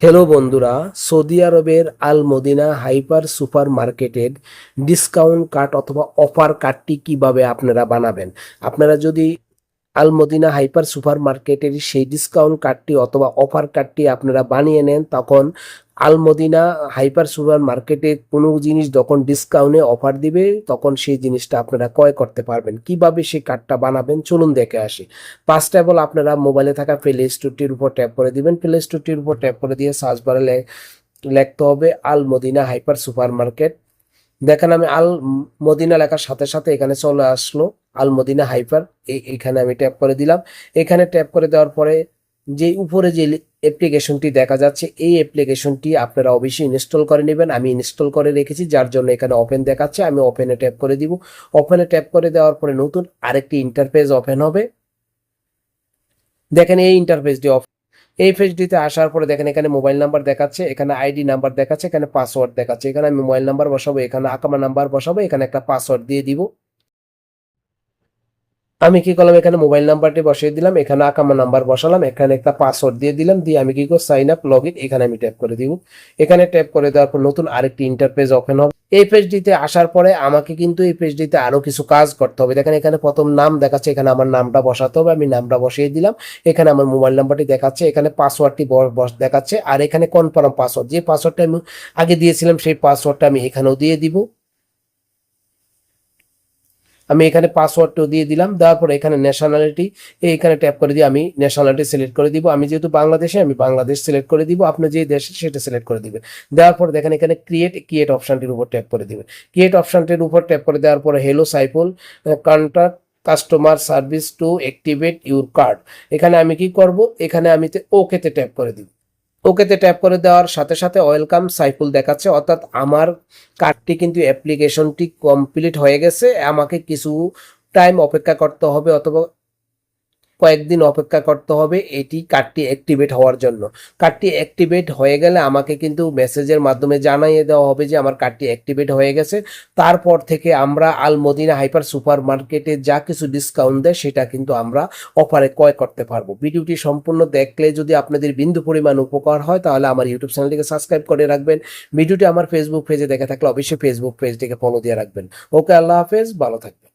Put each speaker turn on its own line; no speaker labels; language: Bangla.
হ্যালো বন্ধুরা, সৌদি আরবের আল মদিনা হাইপার সুপার মার্কেটের ডিসকাউন্ট কার্ড অথবা অফার কার্ডটি কীভাবে আপনারা বানাবেন? আপনারা যদি আল মদিনা হাইপার সুপার মার্কেটের সেই ডিসকাউন্ট কার্ডটি অথবা অফার কার্ডটি আপনারা বানিয়ে নেন, তখন আল মদিনা হাইপার সুপার মার্কেটে কোনো জিনিস যখন ডিসকাউন্টে অফার দিবে, তখন সেই জিনিসটা আপনারা ক্রয় করতে পারবেন। কীভাবে সেই কার্ডটা বানাবেন, চলুন দেখে আসি। অফ অল আপনারা মোবাইলে থাকা প্লে স্টোরটির উপর ট্যাপ করে দিবেন। প্লে স্টোরটির উপর ট্যাপ করে দিয়ে সার্চ বারে লিখতে হবে আলমদিনা হাইপার সুপার মার্কেট। দেখেন আমি আল মদিনা লেখার সাথে সাথে এখানে চলে আসলো আল মদিনা হাইপার এখানে আমি ট্যাপ করে দিলাম। এখানে ট্যাপ করে দেওয়ার পরে যে উপরে যে অ্যাপ্লিকেশনটি দেখা যাচ্ছে, এই অ্যাপ্লিকেশনটি আপনারা অবশ্যই ইনস্টল করে নেবেন। আমি ইনস্টল করে রেখেছি, যার জন্য এখানে ওপেন দেখাচ্ছে। আমি ওপেনে ট্যাপ করে দিব। ওপেনে ট্যাপ করে দেওয়ার পরে নতুন আরেকটি ইন্টারফেস ওপেন হবে। দেখেন এই ইন্টারফেসটি অফ এই পেজটিতে আসার পরে দেখেন এখানে মোবাইল নাম্বার দেখাচ্ছে, এখানে আইডি নাম্বার দেখাচ্ছে, এখানে পাসওয়ার্ড দেখাচ্ছে। এখানে আমি মোবাইল নাম্বার বসাবো, এখানে আকামা নাম্বার বসাবো, এখানে একটা পাসওয়ার্ড দিয়ে দিব। আমি কি করলাম, এখানে মোবাইল নাম্বারটি বসিয়ে দিলাম, এখানে আকামা নাম্বার বসালাম, এখানে একটা পাসওয়ার্ড দিয়ে দিলাম, দিয়ে আমি কি করব সাইন আপ লগ এখানে আমি ট্যাপ করে দিব। এখানে ট্যাপ করে দেওয়ার পর নতুন আরেকটি ইন্টারপেজ ওপেন হবে। এই পেজটিতে আসার পরে আমাকে কিন্তু এই পেজটিতে আরও কিছু কাজ করতে হবে। দেখেন, এখানে প্রথম নাম দেখাচ্ছে, এখানে আমার নামটা বসাতে হবে, আমি নামটা বসিয়ে দিলাম। এখানে আমার মোবাইল নাম্বারটি দেখাচ্ছে, এখানে পাসওয়ার্ডটি দেখাচ্ছে, আর এখানে কনফার্ম পাসওয়ার্ড যে পাসওয়ার্ডটা আমি আগে দিয়েছিলাম, সেই পাসওয়ার্ডটা আমি এখানেও দিয়ে দিব। আমি এখানে পাসওয়ার্ডটাও দিয়ে দিলাম, দেওয়ার পরে এখানে ন্যাশনালিটি এখানে ট্যাপ করে দিয়ে আমি ন্যাশনালিটি সিলেক্ট করে দিব। আমি যেহেতু বাংলাদেশে, আমি বাংলাদেশ সিলেক্ট করে দিব, আপনি যে দেশে সেটা সিলেক্ট করে দিবেন। দেওয়ার পরে দেখেন এখানে ক্রিয়েট ক্রিয়েট অপশনটির উপর ট্যাপ করে দিবেন। ক্রিয়েট অপশনটির উপর ট্যাপ করে দেওয়ার পরে hello Saiful contact customer service to activate your card এখানে আমি কি করব? এখানে আমি ওকেতে ট্যাপ করে দিব। ওকেতে ট্যাপ করে দেওয়ার সাথে সাথে ওয়েলকাম সাইফুল দেখাচ্ছে। অর্থাৎ আমার কার্ডটি কিন্তু অ্যাপ্লিকেশনটি কমপ্লিট হয়ে গেছে। আমাকে কিছু টাইম অপেক্ষা করতে হবে অথবা কয়েকদিন অপেক্ষা করতে হবে, এটি কার্ডটি অ্যাক্টিভেট হওয়ার জন্য। কার্ডটি অ্যাক্টিভেট হয়ে গেলে আমাকে কিন্তু মেসেজের মাধ্যমে জানাইয়ে দেওয়া হবে যে আমার কার্ডটি অ্যাক্টিভেট হয়ে গেছে। তারপর থেকে আমরা আল মদিনা হাইপার সুপার মার্কেটে যা কিছু ডিসকাউন্ট দেয়, সেটা কিন্তু আমরা অফারে ক্রয় করতে পারব। ভিডিওটি সম্পূর্ণ দেখলে যদি আপনাদের বিন্দু পরিমাণ উপকার হয়, তাহলে আমার ইউটিউব চ্যানেলটিকে সাবস্ক্রাইব করে রাখবেন। ভিডিওটি আমার ফেসবুক পেজে দেখে থাকলে অবশ্যই ফেসবুক পেজটিকে ফলো দিয়ে রাখবেন। ওকে আল্লাহ হাফেজ, ভালো থাকবেন।